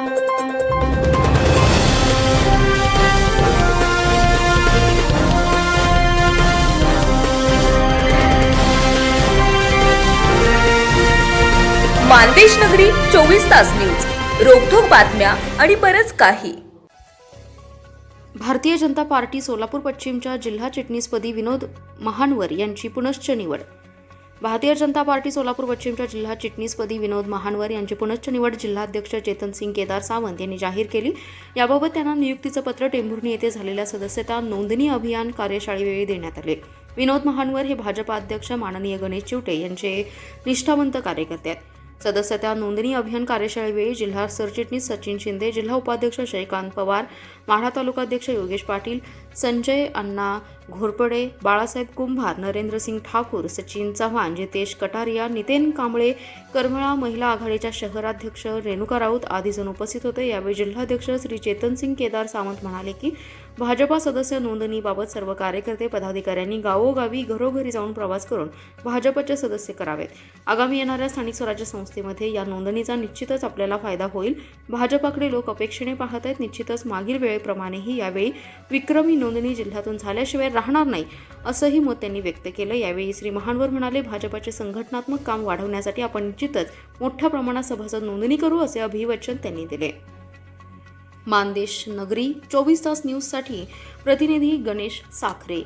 मानदेश नगरी चोवीस तास न्यूज. रोखोक बातम्या आणि बरंच काही. भारतीय जनता पार्टी सोलापूर पश्चिमच्या जिल्हा चिटणीसपदी विनोद महानवर यांची पुनश्च निवड. भारतीय जनता पार्टी सोलापूर पश्चिमच्या जिल्हा चिटणीसपदी विनोद महानवर यांची पुनश्च निवड जिल्हाध्यक्ष चेतन सिंग केदार सावंत यांनी जाहीर केली. याबाबत त्यांना नियुक्तीचं पत्र टेंभुर्णी येथे झालेल्या सदस्यता नोंदणी अभियान कार्यशाळेवेळी देण्यात आले. विनोद महानवर हे भाजपा अध्यक्ष माननीय गणेश चिवटे यांचे निष्ठावंत कार्यकर्ते आहेत. सदस्यता नोंदणी अभियान कार्यशाळेवेळी जिल्हा सरचिटणीस सचिन शिंदे जिल्हा उपाध्यक्ष जयकांत पवार माढा तालुकाध्यक्ष योगेश पाटील संजय अण्णा घोरपडे बाळासाहेब कुंभार नरेंद्रसिंग ठाकूर सचिन चव्हाण जितेश कटारिया नितेन कांबळे करमळा महिला आघाडीच्या शहराध्यक्ष रेणुका राऊत आदी जण उपस्थित होते. यावेळी जिल्हाध्यक्ष श्री चेतनसिंग केदार सावंत म्हणाले की भाजपा सदस्य नोंदणीबाबत सर्व कार्यकर्ते पदाधिकाऱ्यांनी गावोगावी घरोघरी जाऊन प्रवास करून भाजपचे सदस्य करावेत. आगामी येणाऱ्या स्थानिक स्वराज्य संस्थेमध्ये या नोंदणीचा निश्चितच आपल्याला फायदा होईल. भाजपाकडे लोक अपेक्षेने पाहत आहेत. निश्चितच मागील वेळेप्रमाणेही यावेळी विक्रमी नोंदणी जिल्ह्यातून झाल्याशिवाय राहणार नाही असंही मत त्यांनी व्यक्त केलं. यावेळी श्री महानवर म्हणाले भाजपाचे संघटनात्मक काम वाढवण्यासाठी आपण निश्चितच मोठ्या प्रमाणात सभासद नोंदणी करू असे अभिवचन त्यांनी दिले. मानदेश नगरी चोवीस तास न्यूजसाठी प्रतिनिधी गणेश साखरे.